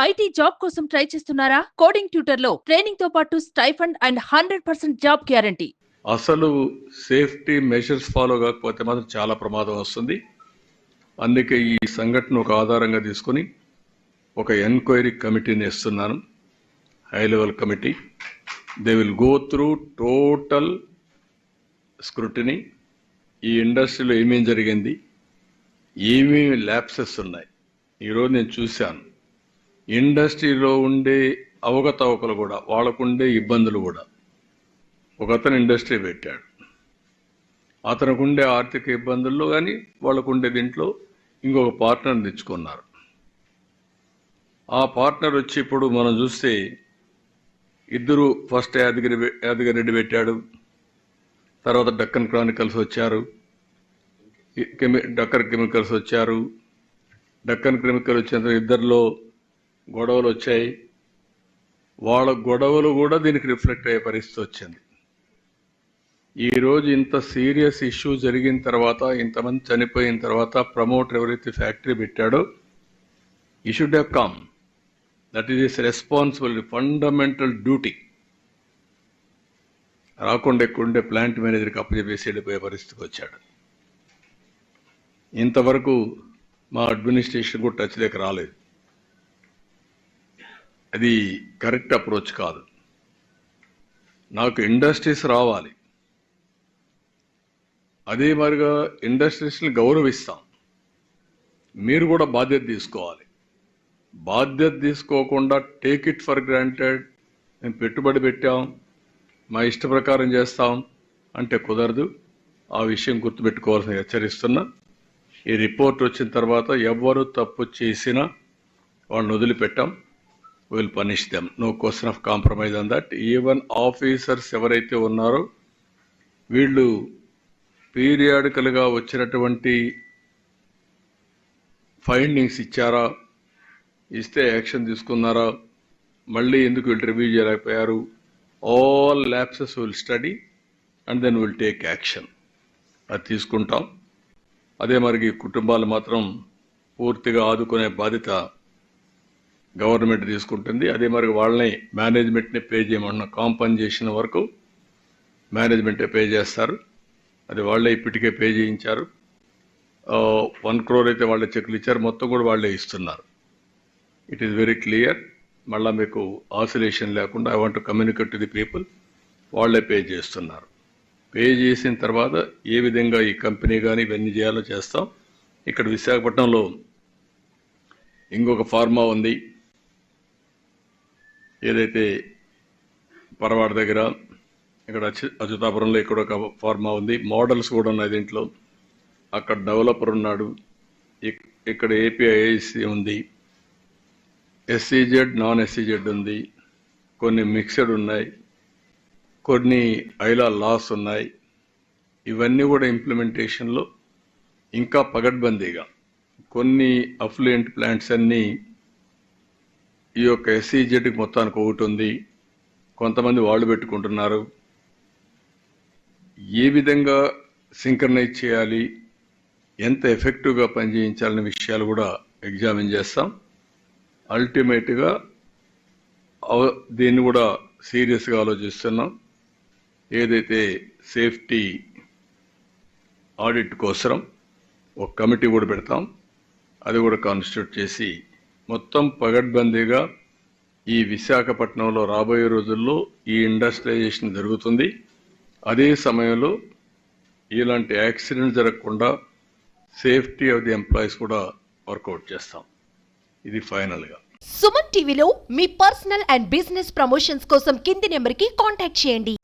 IT job కోసం try చేస్తున్నారా? Coding ట్యూటర్లో ట్రైనింగ్తో పాటు stipend and hundred percent job guarantee. అసలు సేఫ్టీ మెషర్స్ ఫాలో కాకపోతే మాత్రం చాలా ప్రమాదం వస్తుంది. అందుకే ఈ సంఘటన ఒక ఆధారంగా తీసుకొని ఒక ఎంక్వైరీ కమిటీని ఇస్తున్నాను high level committee. They will go through total scrutiny ఈ ఇండస్ట్రీలో ఏమేం జరిగింది? ఏమేమి ల్యాప్సెస్ ఉన్నాయి? ఈరోజు నేను చూశాను. ఇండస్ట్రీలో ఉండే అవకతవకలు కూడా వాళ్ళకుండే ఇబ్బందులు కూడా. ఒక అతను ఇండస్ట్రీ పెట్టాడు. అతనికి ఉండే ఆర్థిక ఇబ్బందుల్లో కానీ వాళ్ళకు ఉండే దీంట్లో ఇంకొక పార్ట్నర్ తెచ్చుకున్నారు. ఆ పార్ట్నర్ వచ్చి ఇప్పుడు మనం చూస్తే ఇద్దరు ఫస్ట్ యాదగిరి యాదగిరి రెడ్డి పెట్టాడు. తర్వాత డక్కన్ క్రానికల్స్ వచ్చారు. కెమి డక్కన్ కెమికల్స్ వచ్చారు. డక్కన్ కెమికల్ వచ్చిన ఇద్దరిలో గొడవలు వచ్చాయి వాళ్ళ గొడవలు కూడా దీనికి రిఫ్లెక్ట్ అయ్యే పరిస్థితి వచ్చింది. ఈరోజు ఇంత సీరియస్ ఇష్యూ జరిగిన తర్వాత ఇంతమంది చనిపోయిన తర్వాత ప్రమోటర్ ఎవరైతే ఫ్యాక్టరీ పెట్టాడో he should have come that is is responsible fundamental duty. రాకుండా ఎక్కువ ప్లాంట్ మేనేజర్కి అప్పచెప్పేసి వెళ్ళిపోయే పరిస్థితికి వచ్చాడు. ఇంతవరకు మా అడ్మినిస్ట్రేషన్ కూడా టచ్ దగ్గర రాలేదు. అది కరెక్ట్ అప్రోచ్ కాదు. నాకు ఇండస్ట్రీస్ రావాలి. అదే మరిగా ఇండస్ట్రీస్ని గౌరవిస్తాం. మీరు కూడా బాధ్యత తీసుకోవాలి. బాధ్యత తీసుకోకుండా టేక్ ఇట్ ఫర్ గ్రాంటెడ్ మేము పెట్టుబడి పెట్టాం. మా ఇష్ట ప్రకారం చేస్తాం. అంటే కుదరదు. ఆ విషయం గుర్తుపెట్టుకోవాల్సిన హెచ్చరిస్తున్నా. ఈ రిపోర్ట్ వచ్చిన తర్వాత ఎవరు తప్పు చేసినా వాళ్ళని వదిలిపెట్టాం. Will punish them no question of compromise on that even officers ఎవరైతే ఉన్నారో వీళ్ళు పీరియాడికల్గా వచ్చినటువంటి ఫైండింగ్స్ ఇచ్చారా? ఇస్తే యాక్షన్ తీసుకున్నారా? మళ్ళీ ఎందుకు వీళ్ళు రివ్యూ చేయలేకపోయారు? All lapses will study and then will take action అది తీసుకుంటాం. అదే మరి కుటుంబాలు మాత్రం పూర్తిగా ఆదుకునే బాధ్యత గవర్నమెంట్ తీసుకుంటుంది. అదే మరి వాళ్ళని మేనేజ్మెంట్ని పే చేయమన్న కాంపన్సేషన్ వరకు మేనేజ్మెంటే పే చేస్తారు. అది వాళ్ళే ఇప్పటికే పే చేయించారు. వన్ క్రోర్ అయితే వాళ్ళే చెక్లు ఇచ్చారు. మొత్తం కూడా వాళ్ళే ఇస్తున్నారు. ఇట్ ఈస్ వెరీ క్లియర్ మళ్ళీ మీకు ఆసిలేషన్ లేకుండా I want to communicate to the people వాళ్ళే పే చేస్తున్నారు. పే చేసిన తర్వాత ఏ విధంగా ఈ కంపెనీ కానీ ఇవన్నీ చేయాలో చేస్తాం. ఇక్కడ విశాఖపట్నంలో ఇంకొక ఫార్మా ఉంది. ఏదైతే పరవాడ దగ్గర ఇక్కడ అచ్యుతాపురంలో ఇక్కడ ఒక ఫార్మా ఉంది. మోడల్స్ కూడా ఉన్నాయి దీంట్లో. అక్కడ డెవలపర్ ఉన్నాడు. ఇక్- ఇక్కడ ఏపీఐసి ఉంది. ఎస్సీజెడ్ నాన్ ఎస్సీజెడ్ ఉంది. కొన్ని మిక్స్డ్ ఉన్నాయి. కొన్ని ఐలా లాస్ ఉన్నాయి. ఇవన్నీ కూడా ఇంప్లిమెంటేషన్లో ఇంకా పగడ్బందీగా. కొన్ని అఫ్లుయెంట్ ప్లాంట్స్ అన్నీ ఈ యొక్క ఎస్సీజెడ్కి మొత్తానికి ఒకటి ఉంది. కొంతమంది వాళ్ళు పెట్టుకుంటున్నారు. ఏ విధంగా సింక్రనైజ్ చేయాలి? ఎంత ఎఫెక్టివ్గా పనిచేయించాలనే విషయాలు కూడా ఎగ్జామిన్ చేస్తాం. అల్టిమేట్గా దీన్ని కూడా సీరియస్గా ఆలోచిస్తున్నాం. ఏదైతే సేఫ్టీ ఆడిట్ కోసం ఒక కమిటీ కూడా పెడతాం. అది కూడా కాన్స్టిట్యూట్ చేసి మొత్తం పగడ్బందీగా ఈ విశాఖపట్నంలో రాబోయే రోజుల్లో ఈ ఇండస్ట్రియలైజేషన్ జరుగుతుంది. అదే సమయంలో ఇలాంటి యాక్సిడెంట్ జరగకుండా సేఫ్టీ ఆఫ్ ది ఎంప్లాయీస్ కూడా వర్కౌట్ చేస్తాం. ఇది ఫైనల్గా. సుమన్ టీవీలో మీ పర్సనల్ అండ్ బిజినెస్ ప్రమోషన్స్ కోసం కింది నెంబర్కి కాంటాక్ట్ చేయండి.